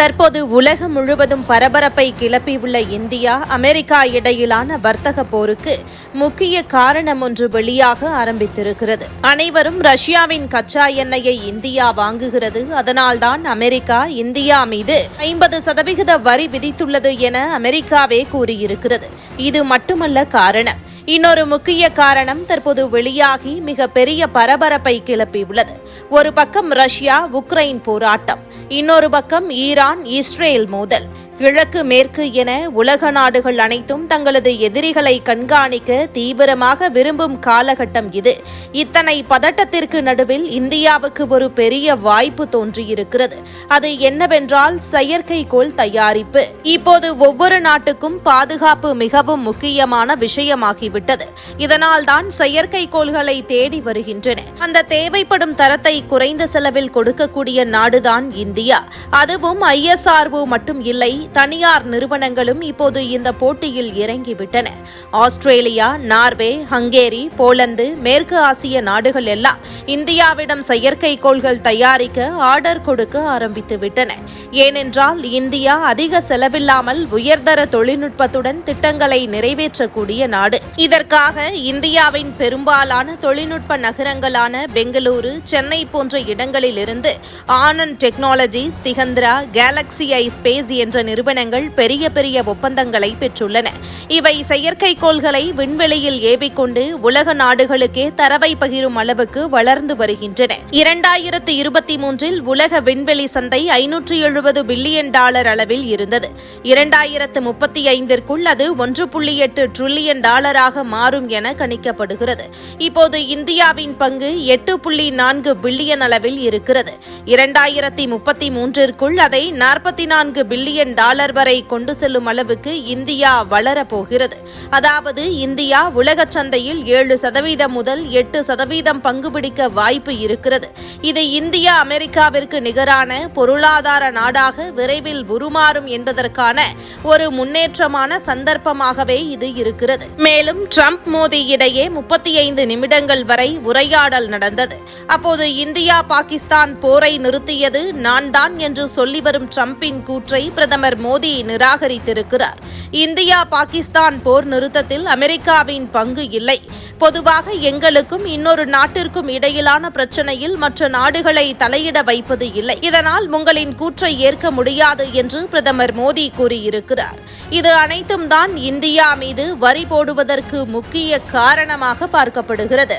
தற்போது உலகம் முழுவதும் பரபரப்பை கிளப்பியுள்ள இந்தியா அமெரிக்கா இடையிலான வர்த்தக போருக்கு முக்கிய காரணம் ஒன்று வெளியாக ஆரம்பித்திருக்கிறது. அனைவரும் ரஷ்யாவின் கச்சா எண்ணெயை இந்தியா வாங்குகிறது. அதனால்தான் அமெரிக்கா இந்தியா மீது ஐம்பது சதவிகித வரி விதித்துள்ளது என அமெரிக்காவே கூறியிருக்கிறது. இது மட்டுமல்ல காரணம். இன்னொரு முக்கிய காரணம் தற்போது வெளியாகி மிக பெரிய பரபரப்பை கிளப்பியுள்ளது. ஒரு பக்கம் ரஷ்யா உக்ரைன் போராட்டம். இன்னொரு பக்கம் ஈரான் இஸ்ரேல் மோதல். கிழக்கு மேற்கு என உலக நாடுகள் அனைத்தும் தங்களது எதிரிகளை கண்காணிக்க தீவிரமாக விரும்பும் காலகட்டம் இது. இத்தனை பதட்டத்திற்கு நடுவில் இந்தியாவுக்கு ஒரு பெரிய வாய்ப்பு தோன்றியிருக்கிறது. அது என்னவென்றால் செயற்கைக்கோள் தயாரிப்பு. இப்போது ஒவ்வொரு நாட்டுக்கும் பாதுகாப்பு மிகவும் முக்கியமான விஷயமாகிவிட்டது. இதனால் தான் செயற்கைக்கோள்களை தேடி வருகின்றன. அந்த தேவைப்படும் தரத்தை குறைந்த செலவில் கொடுக்கக்கூடிய நாடுதான் இந்தியா. அதுவும் ஐஎஸ்ஆர்ஓ மட்டும் இல்லை தனியார் நிறுவனங்களும் இப்போது இந்த போட்டியில் இறங்கிவிட்டன. ஆஸ்திரேலியா நார்வே ஹங்கேரி போலந்து மேற்கு ஆசிய நாடுகள் எல்லாம் இந்தியாவிடம் செயற்கைக்கோள்கள் தயாரிக்க ஆர்டர் கொடுக்க ஆரம்பித்துவிட்டன ஏனென்றால் இந்தியா அதிக செலவில்லாமல் உயர்தர தொழில்நுட்பத்துடன் திட்டங்களை நிறைவேற்றக்கூடிய நாடு. இதற்காக இந்தியாவின் பெரும்பாலான தொழில்நுட்ப நகரங்களான பெங்களூரு சென்னை போன்ற இடங்களிலிருந்து Anand Technologies Digantara Galaxy Eye Space என்ற நிறுவனங்கள் பெரிய பெரிய ஒப்பந்தங்களை பெற்றுள்ளன. இவை செயற்கைக்கோள்களை விண்வெளியில் ஏவிக்கொண்டு உலக நாடுகளுக்கே தரவை பகிரும் அளவுக்கு வளர்ந்து வருகின்றன. இரண்டாயிரத்து இருபத்தி மூன்றில் உலக விண்வெளி சந்தை ஐநூற்று எழுபது பில்லியன் டாலர் அளவில் இருந்தது. இரண்டாயிரத்து முப்பத்தி ஐந்திற்குள் அது ஒன்று புள்ளி எட்டு டிரில்லியன் டாலராக மாறும் என கணிக்கப்படுகிறது. இப்போது இந்தியாவின் பங்கு எட்டு புள்ளி நான்கு பில்லியன் அளவில் இருக்கிறது. இரண்டாயிரத்தி முப்பத்தி மூன்றிற்குள் அதை நாற்பத்தி நான்கு பில்லியன் டாலர் வரை கொண்டு செல்லும் அளவுக்கு இந்தியா வளரப்போகிறது. அதாவது இந்தியா உலக சந்தையில் ஏழு சதவீதம் முதல் எட்டு சதவீதம் பங்கு பிடிக்க வாய்ப்பு இருக்கிறது. இது இந்தியா அமெரிக்காவிற்கு நிகரான பொருளாதார நாடாக விரைவில் உருமாறும் என்பதற்கான ஒரு முன்னேற்றமான சந்தர்ப்பமாகவே இது இருக்கிறது. மேலும் ட்ரம்ப் மோடி இடையே முப்பத்தி ஐந்து நிமிடங்கள் வரை உரையாடல் நடந்தது. அப்போது இந்தியா பாகிஸ்தான் போரை நிறுத்தியது நான் தான் என்று சொல்லி வரும் ட்ரம்பின் கூற்றை பிரதமர் மோடி நிராகரித்திருக்கிறார். இந்தியா பாகிஸ்தான் போர் நிறுத்தத்தில் அமெரிக்காவின் பங்கு இல்லை. பொதுவாக எங்களுக்கும் இன்னொரு நாட்டிற்கும் இடையிலான பிரச்சனையில் மற்ற நாடுகளை தலையிட வைப்பது இல்லை. இதனால் உங்களின் கூற்றை ஏற்க முடியாது என்று பிரதமர் மோடி கூறியிருக்கிறார். இது அனைத்தும் தான் இந்தியா மீது வரி போடுவதற்கு முக்கிய காரணமாக பார்க்கப்படுகிறது.